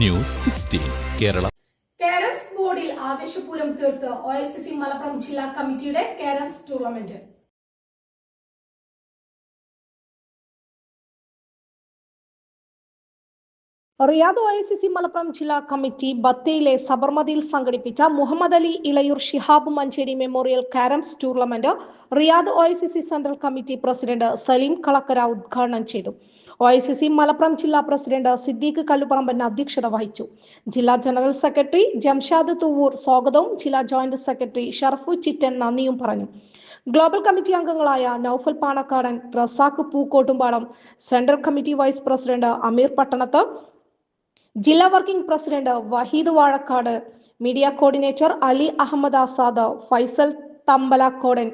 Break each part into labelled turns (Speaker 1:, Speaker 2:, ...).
Speaker 1: News Kerala.
Speaker 2: Carroms ബോർഡിൽ ആവേശപൂരം തീർത്ത് O Malappuram ജില്ലാ കമ്മിറ്റിയുടെ carroms tournament. Riyadh O I C Malappuram ജില്ലാ കമ്മിറ്റി ബത്തയിലെ സബർമതിയിൽ സംഘടിപ്പിച്ച Muhammad Ali Elayur Shihab Manjeri memorial carroms tournament Riyadh O C C central committee president Saleem Kalakkara ഉദ്ഘാടനം ചെയ്തു. ഒ സി സി മലപ്പുറം ജില്ലാ പ്രസിഡന്റ് സിദ്ദീഖ് കല്ലുപറമ്പൻ അധ്യക്ഷത വഹിച്ചു. ജില്ലാ ജനറൽ സെക്രട്ടറി ജംഷാദ് തുവൂർ സ്വാഗതവും ജില്ലാ ജോയിന്റ് സെക്രട്ടറി ഷർഫു ചിറ്റൻ നന്ദിയും പറഞ്ഞു. ഗ്ലോബൽ കമ്മിറ്റി അംഗങ്ങളായ Naufal Panakkadan Razak Pookkottumpadam central committee vice president Ameer Pattanath ജില്ലാ working president Waheed Vazhakkad media coordinator Ali Ahmed Azad Faisal Thambalakkodan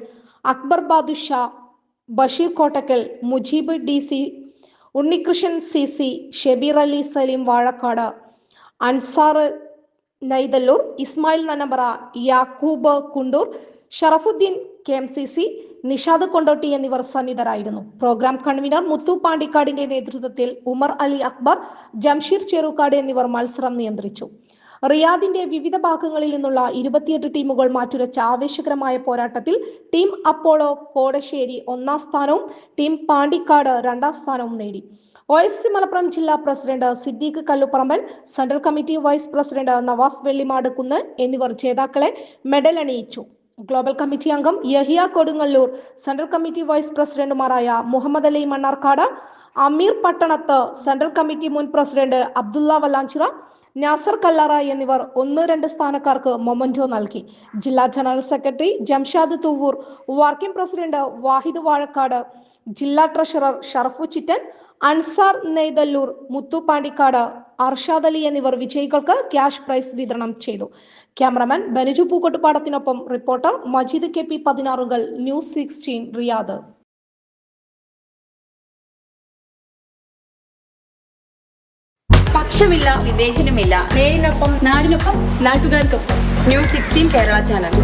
Speaker 2: Akbar Badusha Basheer Kottakkal Mujeeb D C Unnikrishnan C C Shebeer Ali Saleem Vazhakkad Ansar Naithalloor Ismail Nanambra Yakub Kundoor Sharafuddin K M C C Nishad Kondotty എന്നിവർ സന്നിധരായിരുന്നു. Programme convener മുത്തു പാണ്ടിക്കാടിന്റെ നേതൃത്വത്തിൽ ഉമർ അലി അക്ബർ ജംഷീർ ചെറുക്കാട് എന്നിവർ മത്സരം നിയന്ത്രിച്ചു. റിയാദിന്റെ വിവിധ ഭാഗങ്ങളിൽ നിന്നുള്ള ഇരുപത്തിയെട്ട് ടീമുകൾ മാറ്റുരച്ച ആവേശകരമായ പോരാട്ടത്തിൽ ടീം അപ്പോളോ കോടശ്ശേരി ഒന്നാം സ്ഥാനവും ടീം പാണ്ടിക്കാട് രണ്ടാം സ്ഥാനവും നേടി. ഒ എസ് സി മലപ്പുറം ജില്ലാ president Siddique Kalluparamban central committee vice president Navas Vellimad Kunnu എന്നിവർ ജേതാക്കളെ മെഡൽ അണിയിച്ചു. ഗ്ലോബൽ കമ്മിറ്റി അംഗം Yahiya Kodungallur central committee vice പ്രസിഡന്റുമാരായ മുഹമ്മദ് അലി മണ്ണാർക്കാട് അമീർ പട്ടണത്ത് സെൻട്രൽ കമ്മിറ്റി മുൻ പ്രസിഡന്റ് അബ്ദുള്ള വല്ലാഞ്ചിറ നാസർ കല്ലറ എന്നിവർ ഒന്ന് രണ്ട് സ്ഥാനക്കാർക്ക് മൊമന്റോ നൽകി. ജില്ലാ general secretary Jamshad Thuvvur working president Wahid Vazhakkad ജില്ലാ ട്രഷറർ ഷറഫു ചിറ്റൻ അൻസാർ നെയ്തല്ലൂർ മുത്തു പാണ്ടിക്കാട് അർഷാദ് അലി എന്നിവർ വിജയികൾക്ക് ക്യാഷ് പ്രൈസ് വിതരണം ചെയ്തു. ക്യാമറമാൻ ബനുജു പൂക്കോട്ടുപാടത്തിനൊപ്പം റിപ്പോർട്ടർ മജീദ് കെ പി പതിനാറുകൾ ന്യൂസ് സിക്സ്റ്റീൻ റിയാദ്.
Speaker 3: പക്ഷമില്ല വിവേചനമില്ല. നേരിനൊപ്പം നാടിനൊപ്പം നാട്ടുകാർക്കൊപ്പം. News sixteen Kerala channel.